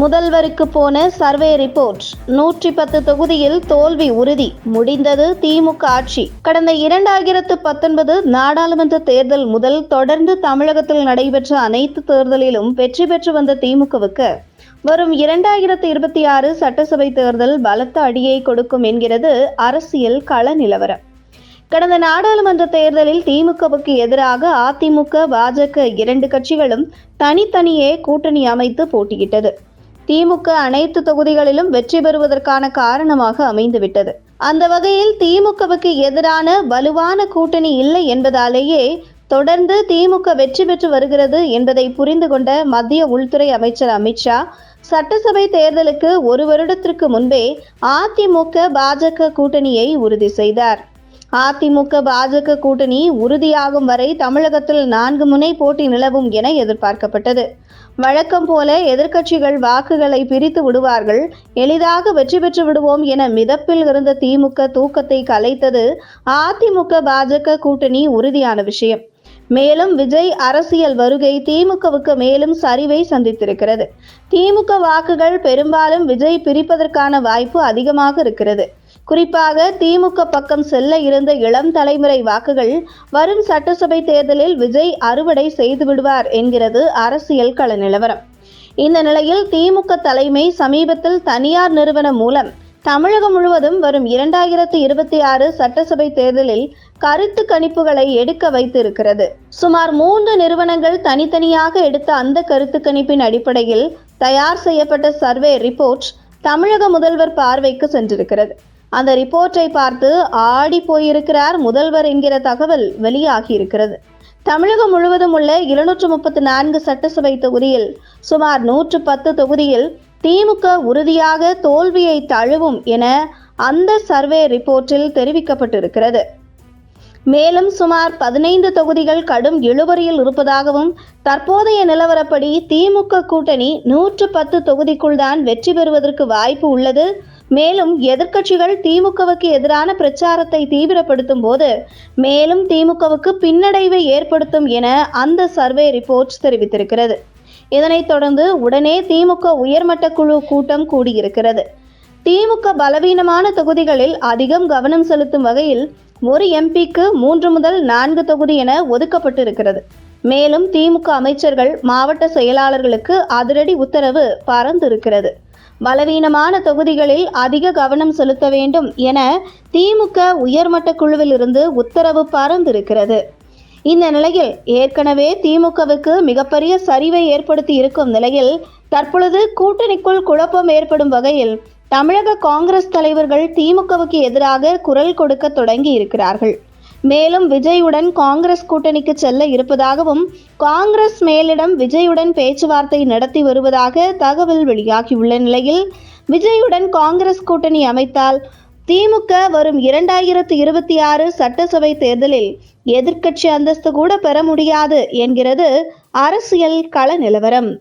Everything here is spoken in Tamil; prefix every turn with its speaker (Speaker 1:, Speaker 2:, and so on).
Speaker 1: முதல்வருக்கு போன சர்வே ரிப்போர்ட். நூற்றி பத்து தொகுதியில் தோல்வி உறுதி. முடிந்தது திமுக ஆட்சி. கடந்த இரண்டாயிரத்து பத்தொன்பது நாடாளுமன்ற தேர்தல் முதல் தொடர்ந்து தமிழகத்தில் நடைபெற்ற அனைத்து தேர்தலிலும் வெற்றி பெற்று வந்த திமுகவுக்கு வரும் இரண்டாயிரத்து இருபத்தி ஆறு சட்டசபை தேர்தல் பலத்த அடியை கொடுக்கும் என்கிறது அரசியல் கள நிலவரம். கடந்த நாடாளுமன்ற தேர்தலில் திமுகவுக்கு எதிராக அதிமுக பாஜக இரண்டு கட்சிகளும் தனித்தனியே கூட்டணி அமைத்து போட்டியிட்டது. திமுக அனைத்து தொகுதிகளிலும் வெற்றி பெறுவதற்கான காரணமாக அமைந்துவிட்டது. அந்த வகையில் திமுகவுக்கு எதிரான வலுவான கூட்டணி இல்லை என்பதாலேயே தொடர்ந்து திமுக வெற்றி பெற்று வருகிறது என்பதை புரிந்து கொண்ட மத்திய உள்துறை அமைச்சர் அமித்ஷா சட்டசபை தேர்தலுக்கு ஒரு வருடத்திற்கு முன்பே அதிமுக பாஜக கூட்டணியை உறுதி செய்தார். அதிமுக பாஜக கூட்டணி உறுதியாகும் வரை தமிழகத்தில் நான்கு முனை போட்டி நிலவும் என எதிர்பார்க்கப்பட்டது. வழக்கம் போல எதிர்க்கட்சிகள் வாக்குகளை பிரித்து விடுவார்கள். எளிதாக வெற்றி பெற்று விடுவோம் என மிதப்பில் இருந்த திமுக தூக்கத்தை கலைத்தது அதிமுக பாஜக கூட்டணி உறுதியான விஷயம். மேலும் விஜய் அரசியல் வருகை திமுகவுக்கு மேலும் சரிவை சந்தித்திருக்கிறது. திமுக வாக்குகள் பெரும்பாலும் விஜய் பிரிப்பதற்கான வாய்ப்பு அதிகமாக இருக்கிறது. குறிப்பாக திமுக பக்கம் செல்ல இருந்த இளம் தலைமுறை வாக்குகள் வரும் சட்டசபை தேர்தலில் விஜய் அறுவடை செய்து விடுவார் என்கிறது அரசியல் கள நிலவரம். இந்த நிலையில் திமுக தலைமை சமீபத்தில் தனியார் நிறுவனம் மூலம் தமிழகம் முழுவதும் வரும் இரண்டாயிரத்து இருபத்தி ஆறு சட்டசபை தேர்தலில் கருத்து கணிப்புகளை எடுக்க வைத்திருக்கிறது. சுமார் மூன்று நிறுவனங்கள் தனித்தனியாக எடுத்த அந்த கருத்து கணிப்பின் அடிப்படையில் தயார் செய்யப்பட்ட சர்வே ரிப்போர்ட் தமிழக முதல்வர் பார்வைக்கு சென்றிருக்கிறது. அந்த ரிப்போர்ட்டை பார்த்து ஆடி போயிருக்கிறார் முதல்வர் என்கிற தகவல் வெளியாகி இருக்கிறது தமிழகம் முழுவதும் உள்ள இருநூற்று முப்பத்தி நான்கு சட்டசபை தொகுதியில் சுமார் நூற்று பத்து தொகுதியில் திமுக உறுதியாக தோல்வியை தழுவும் என அந்த சர்வே ரிப்போர்ட்டில் தெரிவிக்கப்பட்டிருக்கிறது. மேலும் சுமார் பதினைந்து தொகுதிகள் கடும் இழுபறியில் இருப்பதாகவும் தற்போதைய நிலவரப்படி திமுக கூட்டணி நூற்று பத்து தொகுதிக்குள் தான் வெற்றி பெறுவதற்கு வாய்ப்பு உள்ளது மேலும் எதிர்க்கட்சிகள் திமுகவுக்கு எதிரான பிரச்சாரத்தை தீவிரப்படுத்தும் போது மேலும் திமுகவுக்கு பின்னடைவை ஏற்படுத்தும் என அந்த சர்வே ரிப்போர்ட் தெரிவித்திருக்கிறது. இதனைத் தொடர்ந்து உடனே திமுக உயர்மட்ட குழு கூட்டம் கூடியிருக்கிறது. திமுக பலவீனமான தொகுதிகளில் அதிகம் கவனம் செலுத்தும் வகையில் ஒரு எம்பிக்கு மூன்று முதல் நான்கு தொகுதி என ஒதுக்கப்பட்டிருக்கிறது. மேலும் திமுக அமைச்சர்கள் மாவட்ட செயலாளர்களுக்கு அதிரடி உத்தரவு பறந்திருக்கிறது பலவீனமான தொகுதிகளில் அதிக கவனம் செலுத்த வேண்டும் என திமுக உயர்மட்ட குழுவிலிருந்து உத்தரவு பறந்திருக்கிறது இந்த நிலையில் ஏற்கனவே திமுகவுக்கு மிகப்பெரிய சரிவை ஏற்படுத்தி இருக்கும் நிலையில் தற்பொழுது கூட்டணிக்குள் குழப்பம் ஏற்படும் வகையில் தமிழக காங்கிரஸ் தலைவர்கள் திமுகவுக்கு எதிராக குரல் கொடுக்க தொடங்கி இருக்கிறார்கள். மேலும் விஜயுடன் காங்கிரஸ் கூட்டணிக்கு செல்ல இருப்பதாகவும் காங்கிரஸ் மேலிடம் விஜயுடன் பேச்சுவார்த்தை நடத்தி வருவதாக தகவல் வெளியாகியுள்ள நிலையில் விஜயுடன் காங்கிரஸ் கூட்டணி அமைத்தால் திமுக வரும் இரண்டாயிரத்து இருபத்தி ஆறு சட்டசபை தேர்தலில் எதிர்க்கட்சி அந்தஸ்து கூட பெற முடியாது என்கிறது அரசியல் கள நிலவரம்.